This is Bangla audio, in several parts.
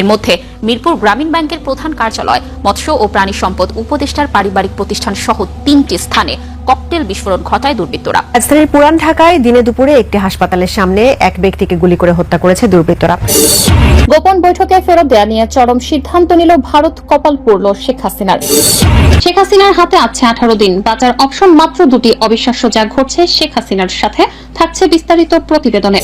এর মধ্যে মিরপুর গ্রামীণ ব্যাংকের প্রধান কার্যালয় মৎস্য ও প্রাণী সম্পদ উপদেষ্টার পারিবারিক প্রতিষ্ঠান সহ তিনটি স্থানে ককটেল বিস্ফোরণ ঘটায় দুর্বৃত্তরা। রাজধানীর পুরান ঢাকায় দিনে দুপুরে একটি হাসপাতালের সামনে এক ব্যক্তিকে গুলি করে হত্যা করেছে দুর্বৃত্তরা। গোপন বৈঠকে ফেরত দেয়া নিয়ে চরম সিদ্ধান্ত নিল ভারত কপাল পড়ল শেখ হাসিনার। শেখ হাসিনার হাতে আছে আঠারো দিন। বাঁচার অপশন মাত্র দুটি অবিশ্বাস্য যা ঘটছে শেখ হাসিনার সাথে। থাকছে বিস্তারিত প্রতিবেদনে।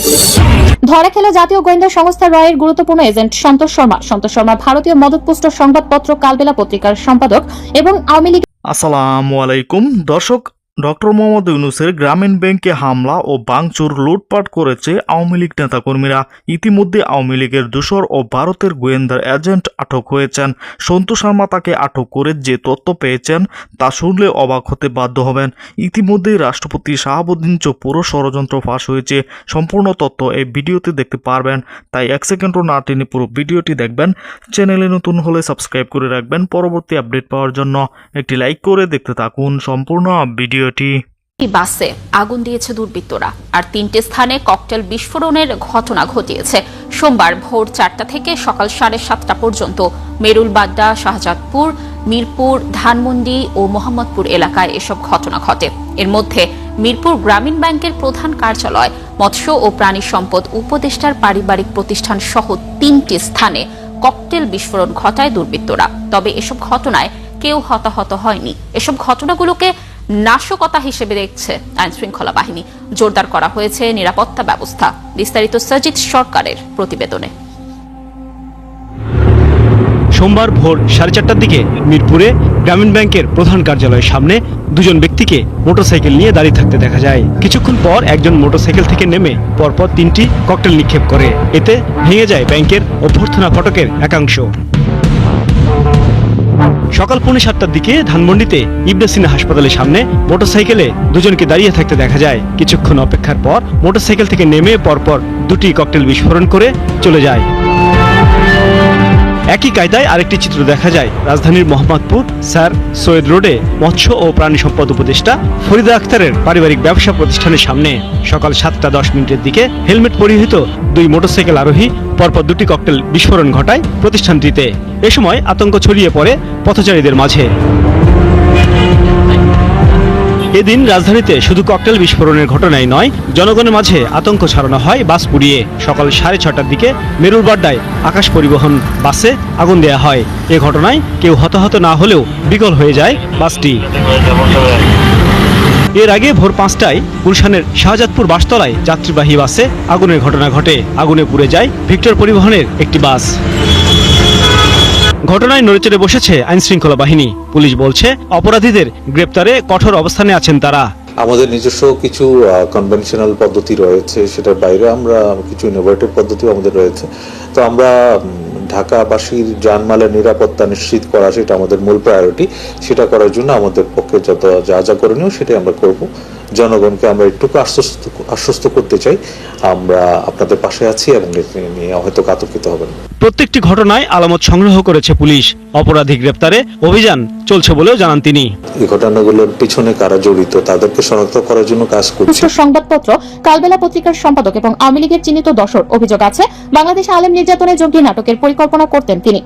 ধরা খেলা জাতীয় গোয়েন্দা সংস্থা রয়ের গুরুত্বপূর্ণ এজেন্ট সন্তোষ শর্মা। সন্তোষ শর্মা ভারতীয় মদতপুষ্ট সংবাদপত্র কালবেলা পত্রিকার সম্পাদক এবং আওয়ামী লীগ আসসালামু আলাইকুম। দর্শক ডক্টর মোহাম্মদ ইউনুসের গ্রামীণ ব্যাংকে হামলা ও বাংচুর লুটপাট করেছে আওয়ামী লীগ নেতাকর্মীরা। ইতিমধ্যে আওয়ামী লীগের দোসর ও ভারতের গোয়েন্দার এজেন্ট আটক হয়েছেন। সন্তোষ শর্মা তাকে আটক করে যে তথ্য পেয়েছেন তা শুনলে অবাক হতে বাধ্য হবেন। ইতিমধ্যেই রাষ্ট্রপতি শাহাবুদ্দিন চোপুরও ষড়যন্ত্র ফাঁস হয়েছে। সম্পূর্ণ তথ্য এই ভিডিওতে দেখতে পারবেন। তাই এক সেকেন্ডও না টেনে পুরো ভিডিওটি দেখবেন। চ্যানেলে নতুন হলে সাবস্ক্রাইব করে রাখবেন। পরবর্তী আপডেট পাওয়ার জন্য একটি লাইক করে দেখতে থাকুন। সম্পূর্ণ ভিডিওটি। বাসে আগুন দিয়েছে দুর্বৃত্তরা, আর তিনটি স্থানে ককটেল বিস্ফোরণের ঘটনা ঘটিয়েছে। সোমবার ভোর চারটা থেকে সকাল সাড়ে সাতটা পর্যন্ত মেরুলবাড্ডা শাহজাদপুর, মিরপুর, ধানমন্ডি ও মোহাম্মদপুর এলাকায় এসব ঘটনা ঘটে। এর মধ্যে মিরপুর গ্রামীণ ব্যাংকের প্রধান কার্যালয়, মৎস্য ও প্রাণী সম্পদ উপদেষ্টার পারিবারিক প্রতিষ্ঠান সহ তিনটি স্থানে ককটেল বিস্ফোরণ ঘটায় দুর্বৃত্তরা। তবে এসব ঘটনায় কেউ হতাহত হয়নি। এসব ঘটনাগুলোকে নাশকতা হিসেবে দেখছে আইন শৃঙ্খলা বাহিনী। জোরদার করা হয়েছে নিরাপত্তা ব্যবস্থা, বিস্তারিত সজিত সরকারের প্রতিবেদনে। সোমবার ভোর সাড়ে চারটার দিকে মিরপুরে গ্রামীণ ব্যাংকের প্রধান কার্যালয়ের সামনে দুজন ব্যক্তিকে মোটরসাইকেল নিয়ে দাঁড়িয়ে থাকতে দেখা যায়। কিছুক্ষণ পর একজন মোটরসাইকেল থেকে নেমে পরপর তিনটি ককটেল নিক্ষেপ করে। এতে ভেঙে যায় ব্যাংকের অভ্যর্থনা ফটকের একাংশ। সকাল পৌনে সাতটার দিকে ধানমন্ডিতে ইবনে সিনা হাসপাতালের সামনে মোটরসাইকেলে দুজনকে দাঁড়িয়ে থাকতে দেখা যায়। কিছুক্ষণ অপেক্ষার পর মোটরসাইকেল থেকে নেমে পরপর দুটি ককটেল বিস্ফোরণ করে চলে যায়। একই কায়দায় আরেকটি চিত্র দেখা যায়। রাজধানীর মোহাম্মদপুর, স্যার সৈয়দ রোডে মৎস্য ও প্রাণী সম্পদ উপদেষ্টা ফরিদা আক্তারের পারিবারিক ব্যবসা প্রতিষ্ঠানের সামনে সকাল সাতটা দশ মিনিটের দিকে হেলমেট পরিহিত দুই মোটরসাইকেল আরোহী, পরপর দুটি ককটেল বিস্ফোরণ ঘটায় প্রতিষ্ঠানটিতে। এ সময় আতঙ্ক ছড়িয়ে পড়ে পথচারীদের মাঝে। এদিন রাজধানীতে শুধু ককটেল বিস্ফোরণের ঘটনাই নয়, জনগণের মাঝে আতঙ্ক ছড়ানো হয় বাস পুড়িয়ে। সকাল সাড়ে ছটার দিকে মেরুরবাড্ডায় আকাশ পরিবহন বাসে আগুন দেয়া হয়। এ ঘটনায় কেউ হতাহত না হলেও বিকল হয়ে যায় বাসটি। এর আগে ভোর পাঁচটায় গুলশানের শাহজাদপুর বাসতলায় যাত্রীবাহী বাসে আগুনের ঘটনা ঘটে। আগুনে পুড়ে যায় ভিক্টর পরিবহনের একটি বাস। ঘটনায় নড়েচড়ে বসেছে আইন শৃঙ্খলা বাহিনী। পুলিশ বলছে, অপরাধীদের গ্রেপ্তারে কঠোর অবস্থানে আছেন তারা। আমাদের নিজস্ব কিছু কনভেনশনাল পদ্ধতি রয়েছে, সেটার বাইরে আমরা কিছু ইনোভেটিভ পদ্ধতিও আমাদের রয়েছে। তো আমরা ঢাকাবাসীর জানমালের নিরাপত্তা নিশ্চিত করা সেটা আমাদের মূল প্রায়োরিটি সেটা করার জন্য আমাদের পক্ষে যত যা যা করণীয় সেটাই আমরা করব। জনগণকে আমরা একটু আশ্বস্ত আশ্বস্ত করতে চাই। আমরা আপনাদের পাশে আছি এবং নিয়ে হয়তো কাতর্কিত হবেন। প্রত্যেকটি ঘটনায় আলামত সংগ্রহ করেছে পুলিশ। অপরাধী গ্রেপ্তারে অভিযান চলছে বলেও জানান তিনি। এই ঘটনাগুলোর পিছনে কারা জড়িত তাদেরকে শনাক্ত করার জন্য কাজ করছে। সংবাদপত্র কালবেলা পত্রিকার সম্পাদক এবং আওয়ামী লীগের চিহ্নিত দশর অভিযোগ আছে বাংলাদেশে আলেম নির্যাতনে জঙ্গি নাটকের পরিকল্পনা করতেন তিনি।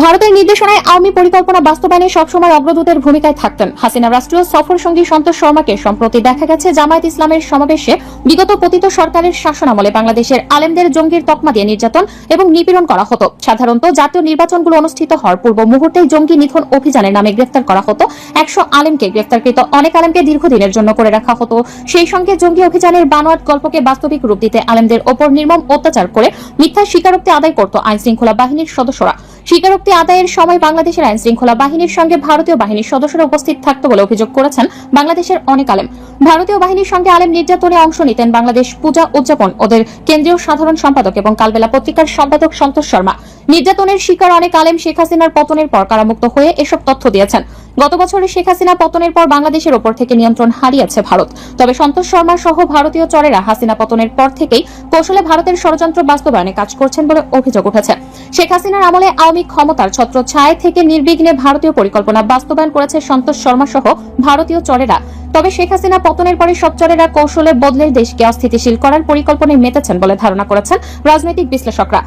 ভারতের নির্দেশনায় আওয়ামী পরিকল্পনা বাস্তবায়নে সবসময় অগ্রদূতের ভূমিকায় থাকতেন। হাসিনা রাষ্ট্রীয় সফর সঙ্গী সন্তোষ শর্মাকে সম্প্রতি দেখা গেছে জামায়াত ইসলামের সমাবেশে। বিগত পতিত সরকারের শাসনামলে বাংলাদেশের আলেমদের জঙ্গির তকমা দিয়ে নির্যাতন এবং নিপীড়ন করা হতো। সাধারণত জাতীয় নির্বাচনগুলো অনুষ্ঠিত হওয়ার পূর্ব মুহূর্তেই জঙ্গি নিধন অভিযানের নামে গ্রেফতার করা হতো। একশো আলেমকে গ্রেফতারকৃত অনেক আলেমকে দীর্ঘদিনের জন্য করে রাখা হতো। সেই সঙ্গে জঙ্গি অভিযানের বানোয়াট গল্পকে বাস্তবিক রূপ দিতে আলেমদের ওপর নির্মম অত্যাচার করে মিথ্যা স্বীকারোক্তি আদায় করত আইন শৃঙ্খলা বাহিনীর সদস্যরা। স্বীকারোক্তি আদায়ের সময় বাংলাদেশের আইন শৃঙ্খলা বাহিনীর সঙ্গে ভারতীয় বাহিনীর সদস্যরা উপস্থিত থাকতো বলে অভিযোগ করেছেন বাংলাদেশের অনেক আলেম। ভারতীয় বাহিনীর সঙ্গে আলেম নির্যাতনে অংশ নিতেন বাংলাদেশ পূজা উদযাপন ওদের কেন্দ্রীয় সাধারণ সম্পাদক এবং কালবেলা পত্রিকার সম্পাদক সন্তোষ শর্মা। নির্যাতনের শিকার অনেক আলেম শেখ হাসিনার পতনের পর কারামুক্ত হয়ে এসব তথ্য দিয়েছেন। গত বছরে শেখ হাসিনা পতনের পর বাংলাদেশের ওপর থেকে নিয়ন্ত্রণ হারিয়েছে ভারত। তবে সন্তোষ শর্মা সহ ভারতীয় চরেরা হাসিনা পতনের পর থেকেই কৌশলে ভারতের ষড়যন্ত্র বাস্তবায়নে কাজ করছেন বলে অভিযোগ উঠেছে। শেখ হাসিনার আমলে আওয়ামী ক্ষমতার ছত্র ছায় থেকে নির্বিঘ্নে ভারতীয় পরিকল্পনা বাস্তবায়ন করেছে সন্তোষ শর্মা সহ ভারতীয় চরেরা। তবে শেখ হাসিনা পতনের পরে সব চরেরা কৌশলে বদলে দেশকে অস্থিতিশীল করার পরিকল্পনায় মেতেছেন বলে ধারণা করেছেন রাজনৈতিক বিশ্লেষকরা।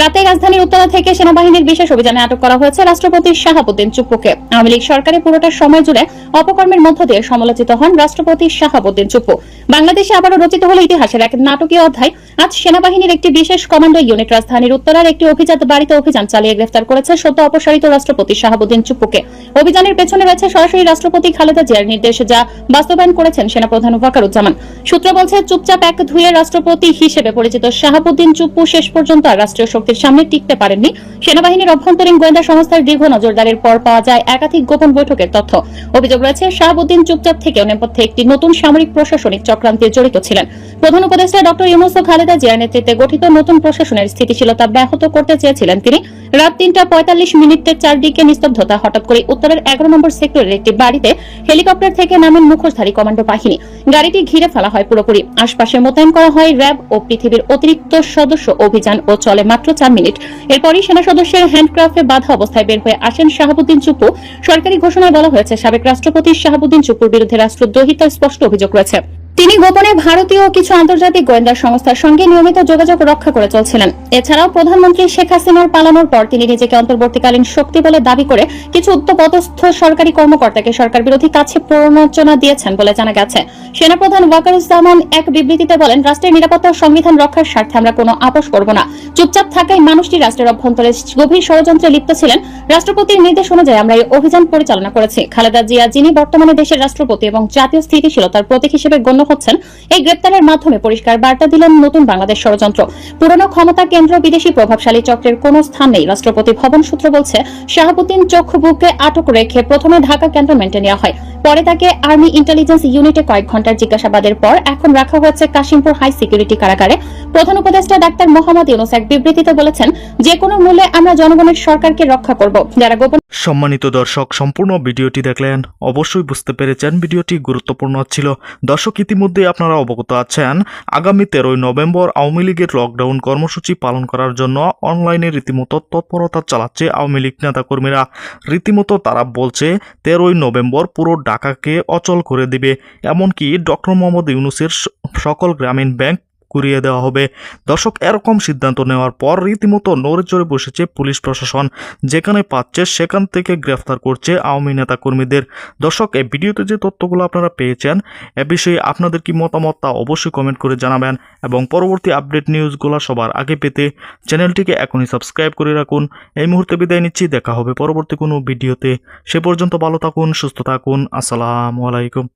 রাতে রাজধানীর উত্তরা থেকে সেনাবাহিনীর বিশেষ অভিযানে আটক করা হয়েছে রাষ্ট্রপতি শাহাবুদ্দিন চুপ্পুকে। আওয়ামী লীগ সরকারের পুরোটা সময় জুড়ে অপকর্মের মধ্য দিয়ে সমালোচিত হন রাষ্ট্রপতি শাহাবুদ্দিন চুপ্পু। বাংলাদেশে আবারও রচিত হল ইতিহাসের এক নাটকীয় অধ্যায়। আজ সেনাবাহিনীর একটি বিশেষ কমান্ডো ইউনিট রাজধানীর উত্তরার একটি অভিজাত বাড়িতে অভিযান চালিয়ে গ্রেফতার করেছে সদ্য অপসারিত রাষ্ট্রপতি শাহাবুদ্দিন চুপ্পুকে। অভিযানের পেছনে রয়েছে সরাসরি রাষ্ট্রপতি খালেদা জিয়ার নির্দেশ, যা বাস্তবায়ন করেছেন সেনাপ্রধান ওয়াকারুজ্জামান সূত্র বলছে, চুপচাপ এক ধুয়ে রাষ্ট্রপতি হিসেবে পরিচিত শাহাবুদ্দিন চুপ্পু শেষ পর্যন্ত আর রাষ্ট্রীয় শক্তির সামনে টিকতে পারেননি। সেনাবাহিনীর অভ্যন্তরীণ গোয়েন্দা সংস্থার দীর্ঘ নজরদারের পর পাওয়া যায় একাধিক গোপন বৈঠকের তথ্য। অভিযোগ রয়েছে, শাহাবুদ্দিন চুপচাপ থেকেও নেপথ্যে একটি নতুন সামরিক প্রশাসনিক চক্রান্তে জড়িত ছিলেন। প্রধান উপদেষ্টা ডক্টর ইউনুস ও খালেদা জিয়ার নেতৃত্বে গঠিত নতুন প্রশাসনের স্থিতিশীলতা ব্যাহত করতে চেয়েছিলেন তিনি। রাত তিনটা পঁয়তাল্লিশ মিনিটে চারদিকে নিস্তব্ধতা হঠাৎ করে উত্তরের এগারো নম্বর সেক্টরের একটি বাড়িতে হেলিকপ্টার থেকে নামেন মুখোশধারী কমান্ডো বাহিনী। গাড়িটি ঘিরে ফেলা হয় পুরোপুরি। আশপাশে মোতায়েন করা হয় র্যাব ও পৃথিবীর অতিরিক্ত সদস্য অভিযান ও চলে মাত্র চার মিনিট। এরপরই সেনা সদস্যের হ্যান্ডক্রাফটে বাধা অবস্থায় বের হয়ে আসেন শাহাবুদ্দিন চুপু। সরকারি ঘোষণায় বলা হয়েছে, সাবেক রাষ্ট্রপতি শাহাবুদ্দিন চুপুর বিরুদ্ধে রাষ্ট্রদ্রোহিতার স্পষ্ট অভিযোগ রয়েছে। তিনি গোপনে ভারতীয় কিছু আন্তর্জাতিক গোয়েন্দা সংস্থার সঙ্গে নিয়মিত যোগাযোগ রক্ষা করে চলছিলেন। এছাড়াও প্রধানমন্ত্রী শেখ হাসিনার পালানোর পর তিনি নিজেকে অন্তর্বর্তীকালীন শক্তি বলে দাবি করে কিছু উচ্চপদস্থ সরকারি কর্মকর্তাকে সরকার বিরোধী কাছে প্ররোচনা দিয়েছেন বলে জানা গেছে। সেনাপ্রধান ওয়াকারুজ্জামান এক বিবৃতিতে বলেন, রাষ্ট্রের নিরাপত্তা ও সংবিধান রক্ষার স্বার্থে আমরা কোনো আপোষ করব না। চুপচাপ থাকায় মানুষটি রাষ্ট্রের অভ্যন্তরে গভীর ষড়যন্ত্রে লিপ্ত ছিলেন। রাষ্ট্রপতির নির্দেশ অনুযায়ী আমরা এই অভিযান পরিচালনা করেছি। খালেদা জিয়া যিনি বর্তমানে দেশের রাষ্ট্রপতি এবং জাতীয় স্থিতিশীলতার প্রতীক হিসেবে গণ্য হচ্ছেন। এই গ্রেপ্তারের মাধ্যমে পরিষ্কার বার্তা দিলেন নতুন বাংলাদেশ ষড়যন্ত্র। পুরনো ক্ষমতা কেন্দ্র বিদেশি প্রভাবশালী চক্রের কোনো স্থান নেই। রাষ্ট্রপতি ভবন সূত্র বলছে, শাহাবুদ্দিন চক্ষুবুকে আটক রেখে প্রথমে ঢাকা ক্যান্টনমেন্টে নেওয়া হয়। পরে তাকে আর্মি ইন্টেলিজেন্স ইউনিটে কয়েক ঘণ্টার জিজ্ঞাসাবাদের পর এখন রাখা হয়েছে কাশিমপুর হাই সিকিউরিটি কারাগারে। প্রধান উপদেষ্টা ডাক্তার মোহাম্মদ ইউনুস এক বিবৃতিতে বলেছেন, যে কোনো মূল্যে আমরা জনগণের সরকারকে রক্ষা করব। যারা গোপন সম্মানিত দর্শক, সম্পূর্ণ ভিডিওটি দেখলেন, অবশ্যই বুঝতে পেরেছেন ভিডিওটি গুরুত্বপূর্ণ ছিল। দর্শক, ইতিমধ্যে আপনারা অবগত আছেন, আগামী তেরোই নভেম্বর আওয়ামী লীগের লকডাউন কর্মসূচি পালন করার জন্য অনলাইনে রীতিমতো তৎপরতা চালাচ্ছে আওয়ামী লীগ নেতাকর্মীরা। রীতিমতো তারা বলছে, তেরোই নভেম্বর পুরো ঢাকাকে অচল করে দেবে। এমনকি ডক্টর মোহাম্মদ ইউনুসের সকল গ্রামীণ ব্যাংক কুড়িয়ে দেওয়া হবে। দর্শক, এরকম সিদ্ধান্ত নেওয়ার পর রীতিমতো নড়ে চড়ে বসেছে পুলিশ প্রশাসন। যেখানে পাচ্ছে, সেখান থেকে গ্রেফতার করছে আওয়ামী নেতা কর্মীদের দর্শক, এই ভিডিওতে যে তথ্যগুলো আপনারা পেয়েছেন, এ বিষয়ে আপনাদের কি মতামত তা অবশ্যই কমেন্ট করে জানাবেন। এবং পরবর্তী আপডেট নিউজগুলো সবার আগে পেতে চ্যানেলটিকে এখনই সাবস্ক্রাইব করে রাখুন। এই মুহূর্তে বিদায় নিচ্ছি, দেখা হবে পরবর্তী কোনো ভিডিওতে। সে পর্যন্ত ভালো থাকুন, সুস্থ থাকুন। আসসালামু আলাইকুম।